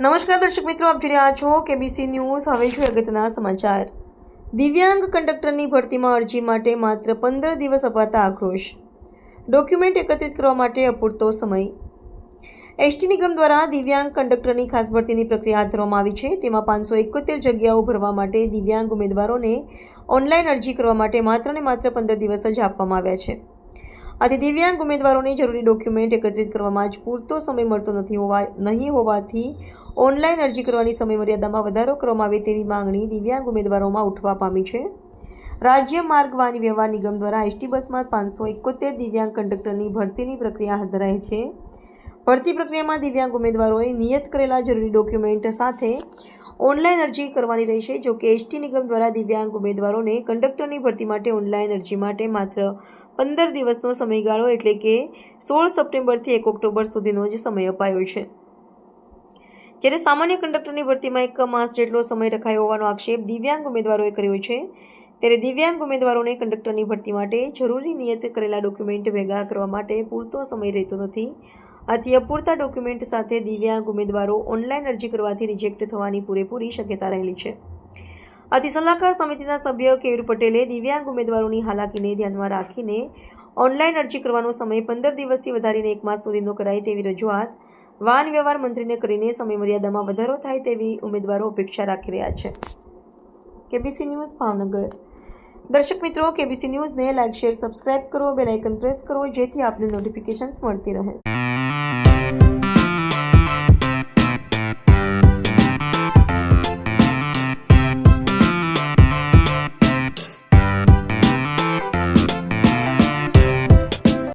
નમસ્કાર દર્શક મિત્રો, આપ જોઈ રહ્યા છો કેબીસી ન્યૂઝ હવે જોઈએ અગત્યના સમાચાર. દિવ્યાંગ કંડક્ટરની ભરતીમાં અરજી માટે માત્ર પંદર દિવસ અપાતા આક્રોશ. ડોક્યુમેન્ટ એકત્રિત કરવા માટે અપૂરતો સમય. એસટી નિગમ દ્વારા દિવ્યાંગ કંડક્ટરની ખાસ ભરતીની પ્રક્રિયા હાથ ધરવામાં આવી છે. તેમાં પાંચસો એકોતેર જગ્યાઓ ભરવા માટે દિવ્યાંગ ઉમેદવારોને ઓનલાઈન અરજી કરવા માટે માત્ર ને માત્ર પંદર દિવસ જ આપવામાં આવ્યા છે. આથી દિવ્યાંગ ઉમેદવારોને જરૂરી ડોક્યુમેન્ટ એકત્રિત કરવામાં જ પૂરતો સમય મળતો નથી હોવા નહીં હોવાથી ઓનલાઈન અરજી કરવાની સમયમર્યાદામાં વધારો કરવામાં આવે તેવી માંગણી દિવ્યાંગ ઉમેદવારોમાં ઉઠવા પામી છે. રાજ્ય માર્ગ વાહન વ્યવહાર નિગમ દ્વારા એસટી બસમાં પાંચસો એકોતેર દિવ્યાંગ કંડક્ટરની ભરતીની પ્રક્રિયા હાથ ધરાય છે. ભરતી પ્રક્રિયામાં દિવ્યાંગ ઉમેદવારોએ નિયત કરેલા જરૂરી ડોક્યુમેન્ટ સાથે ઓનલાઈન અરજી કરવાની રહેશે, જો કે એસટી નિગમ દ્વારા દિવ્યાંગ ઉમેદવારોને કંડક્ટરની ભરતી માટે ઓનલાઈન અરજી માટે માત્ર પંદર દિવસનો સમયગાળો એટલે કે સોળ સપ્ટેમ્બરથી એક ઓક્ટોબર સુધીનો જ સમય અપાયો છે. જ્યારે સામાન્ય કંડક્ટરની ભરતીમાં એક માસ જેટલો સમય રખાયો હોવાનો આક્ષેપ દિવ્યાંગ ઉમેદવારોએ કર્યો છે, ત્યારે દિવ્યાંગ ઉમેદવારોને કંડક્ટરની ભરતી માટે જરૂરી નિયત કરેલા ડોક્યુમેન્ટ ભેગા કરવા માટે પૂરતો સમય રહેતો નથી. આથી અપૂરતા ડોક્યુમેન્ટ સાથે દિવ્યાંગ ઉમેદવારો ઓનલાઈન અરજી કરવાથી રિજેક્ટ થવાની પૂરેપૂરી શક્યતા રહેલી છે. આથી સલાહકાર સમિતિના સભ્ય કેયુર પટેલે દિવ્યાંગ ઉમેદવારોની હાલાકીને ધ્યાનમાં રાખીને ઓનલાઈન અરજી કરવાનો સમય પંદર દિવસથી વધારીને એક માસ સુધીનો કરાય તેવી રજૂઆત વાહન વ્યવહાર મંત્રીને કરીને સમયમર્યાદામાં વધારો થાય તેવી ઉમેદવારો અપેક્ષા રાખી રહ્યા છે. KBC news, Bhavnagar. દર્શક મિત્રો, કેબીસી ન્યૂઝને લાઇક શેર, સબસ્ક્રાઇબ કરો, બેલ પ્રેસ કરો, જેથી આપને નોટિફિકેશન્સ મળતી રહે.